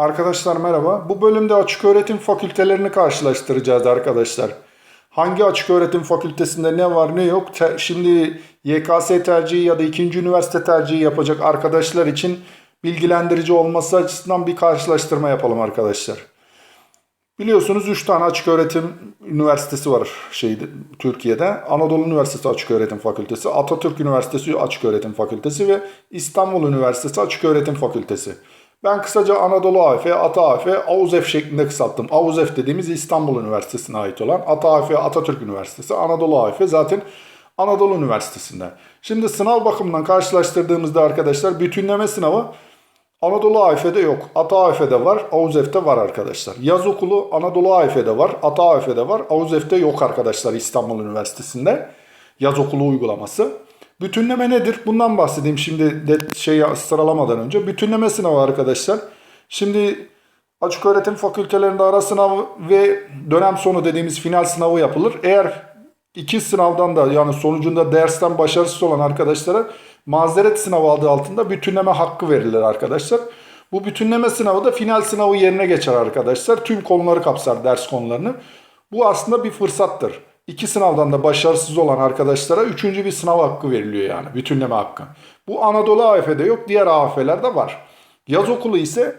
Arkadaşlar merhaba. Bu bölümde açık öğretim fakültelerini karşılaştıracağız arkadaşlar. Hangi açık öğretim fakültesinde ne var ne yok. Te- şimdi YKS tercihi ya da ikinci üniversite tercihi yapacak arkadaşlar için bilgilendirici olması açısından bir karşılaştırma yapalım arkadaşlar. Biliyorsunuz 3 tane açık öğretim üniversitesi var şeyde Türkiye'de. Anadolu Üniversitesi Açık Öğretim Fakültesi, Atatürk Üniversitesi Açık Öğretim Fakültesi ve İstanbul Üniversitesi Açık Öğretim Fakültesi. Ben kısaca Anadolu AF, Ata AF, AUZEF şeklinde kısalttım. AUZEF dediğimiz İstanbul Üniversitesi'ne ait olan Ata AF, Atatürk Üniversitesi, Anadolu AF zaten Anadolu Üniversitesi'nde. Şimdi sınav bakımından karşılaştırdığımızda arkadaşlar bütünleme sınavı Anadolu AF'de yok. Ata AF'de var, AUZEF'te var arkadaşlar. Yaz okulu Anadolu AF'de var, Ata AF'de var, AUZEF'te yok arkadaşlar İstanbul Üniversitesi'nde. Yaz okulu uygulaması. Bütünleme nedir? Bundan bahsedeyim şimdi de şey sıralamadan önce. Bütünleme sınavı arkadaşlar. Şimdi açık öğretim fakültelerinde ara sınavı ve dönem sonu dediğimiz final sınavı yapılır. Eğer iki sınavdan da yani sonucunda dersten başarısız olan arkadaşlara mazeret sınavı adı altında bütünleme hakkı verilir arkadaşlar. Bu bütünleme sınavı da final sınavı yerine geçer arkadaşlar. Tüm konuları kapsar ders konularını. Bu aslında bir fırsattır. İki sınavdan da başarısız olan arkadaşlara üçüncü bir sınav hakkı veriliyor yani bütünleme hakkı. Bu Anadolu AF'de yok diğer AF'lerde var. Yaz okulu ise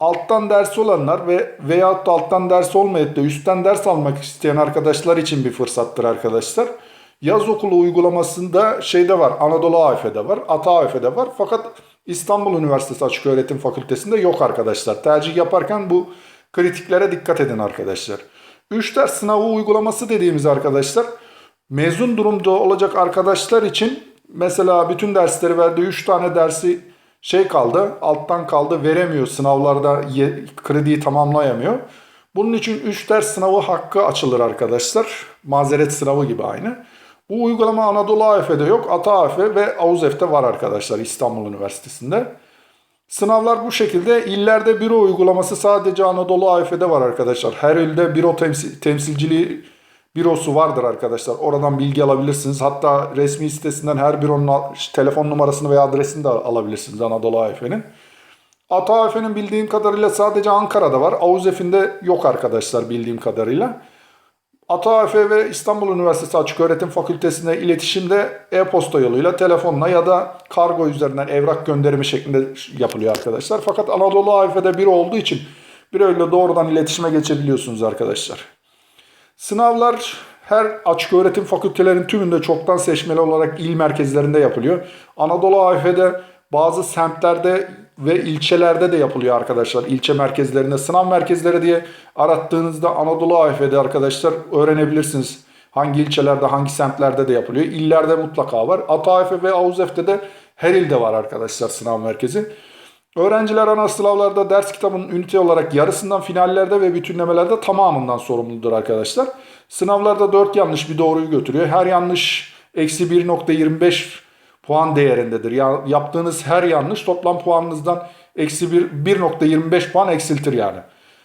alttan ders olanlar ve veyahut da alttan ders olmayıp da üstten ders almak isteyen arkadaşlar için bir fırsattır arkadaşlar. Yaz okulu uygulamasında şeyde var Anadolu AF'de var, Ata AF'de var fakat İstanbul Üniversitesi Açık Öğretim Fakültesinde yok arkadaşlar. Tercih yaparken bu kritiklere dikkat edin arkadaşlar. 3 ders sınavı uygulaması dediğimiz arkadaşlar mezun durumda olacak arkadaşlar için mesela bütün dersleri verdiği 3 tane dersi şey kaldı alttan kaldı veremiyor sınavlarda krediyi tamamlayamıyor. Bunun için 3 ders sınavı hakkı açılır arkadaşlar. Mazeret sınavı gibi aynı. Bu uygulama Anadolu AF'de yok. Ata AF ve AUZEF'te var arkadaşlar İstanbul Üniversitesi'nde. Sınavlar bu şekilde. İllerde büro uygulaması sadece Anadolu AF'de var arkadaşlar. Her ilde büro temsil, temsilciliği bürosu vardır arkadaşlar. Oradan bilgi alabilirsiniz. Hatta resmi sitesinden her büronun telefon numarasını veya adresini de alabilirsiniz Anadolu AF'nin. Ata AF'nin bildiğim kadarıyla sadece Ankara'da var. AUZEF'in de yok arkadaşlar bildiğim kadarıyla. Ata AF ve İstanbul Üniversitesi Açık Öğretim Fakültesi'nde iletişimde e-posta yoluyla, telefonla ya da kargo üzerinden evrak gönderimi şeklinde yapılıyor arkadaşlar. Fakat Anadolu AF'de bir olduğu için bir öyle doğrudan iletişime geçebiliyorsunuz arkadaşlar. Sınavlar her açık öğretim fakültelerin tümünde çoktan seçmeli olarak il merkezlerinde yapılıyor. Anadolu AF'de bazı semtlerde ve ilçelerde de yapılıyor arkadaşlar. İlçe merkezlerinde sınav merkezleri diye arattığınızda Anadolu AF'de arkadaşlar öğrenebilirsiniz. Hangi ilçelerde, hangi semtlerde de yapılıyor. İllerde mutlaka var. ATAF ve AUZEF'te de her ilde var arkadaşlar sınav merkezi. Öğrenciler ana sınavlarda ders kitabının ünite olarak yarısından finallerde ve bütünlemelerde tamamından sorumludur arkadaşlar. Sınavlarda 4 yanlış bir doğruyu götürüyor. Her yanlış eksi 1.25 puan değerindedir. Ya, yaptığınız her yanlış toplam puanınızdan eksi 1 1.25 puan eksiltir yani.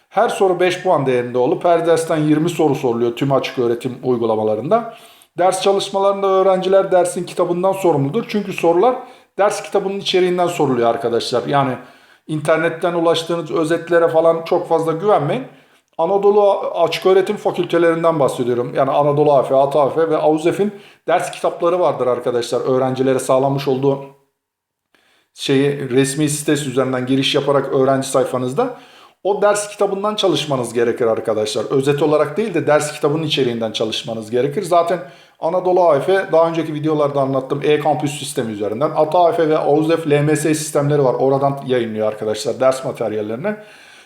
Her soru 5 puan değerinde olup her dersten 20 soru soruluyor tüm açık öğretim uygulamalarında. Ders çalışmalarında öğrenciler dersin kitabından sorumludur. Çünkü sorular ders kitabının içeriğinden soruluyor arkadaşlar. Yani internetten ulaştığınız özetlere falan çok fazla güvenmeyin. Anadolu Açık Öğretim Fakültelerinden bahsediyorum. Yani Anadolu AF, ATAF ve AUZEF'in ders kitapları vardır arkadaşlar. Öğrencilere sağlamış olduğu şeyi resmi sitesi üzerinden giriş yaparak öğrenci sayfanızda o ders kitabından çalışmanız gerekir arkadaşlar. Özet olarak değil de ders kitabının içeriğinden çalışmanız gerekir. Zaten Anadolu AF daha önceki videolarda anlattım e-kampüs sistemi üzerinden. Ata AF ve AUZEF LMS sistemleri var. Oradan yayınlıyor arkadaşlar ders materyallerini.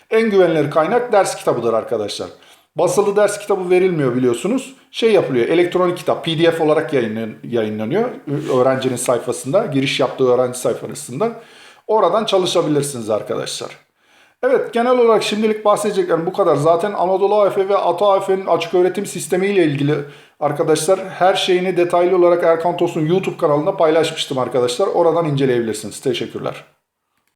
En güvenilir kaynak ders kitabıdır arkadaşlar. Basılı ders kitabı verilmiyor biliyorsunuz. Şey yapılıyor elektronik kitap pdf olarak yayınlan- yayınlanıyor öğrencinin sayfasında giriş yaptığı öğrenci sayfasında. Oradan çalışabilirsiniz arkadaşlar. Evet genel olarak şimdilik bahsedeceklerim bu kadar. Zaten Anadolu AF ve Ata AF'nin açık öğretim sistemi ile ilgili arkadaşlar her şeyini detaylı olarak Erkan Tos'un YouTube kanalında paylaşmıştım arkadaşlar. Oradan inceleyebilirsiniz. Teşekkürler.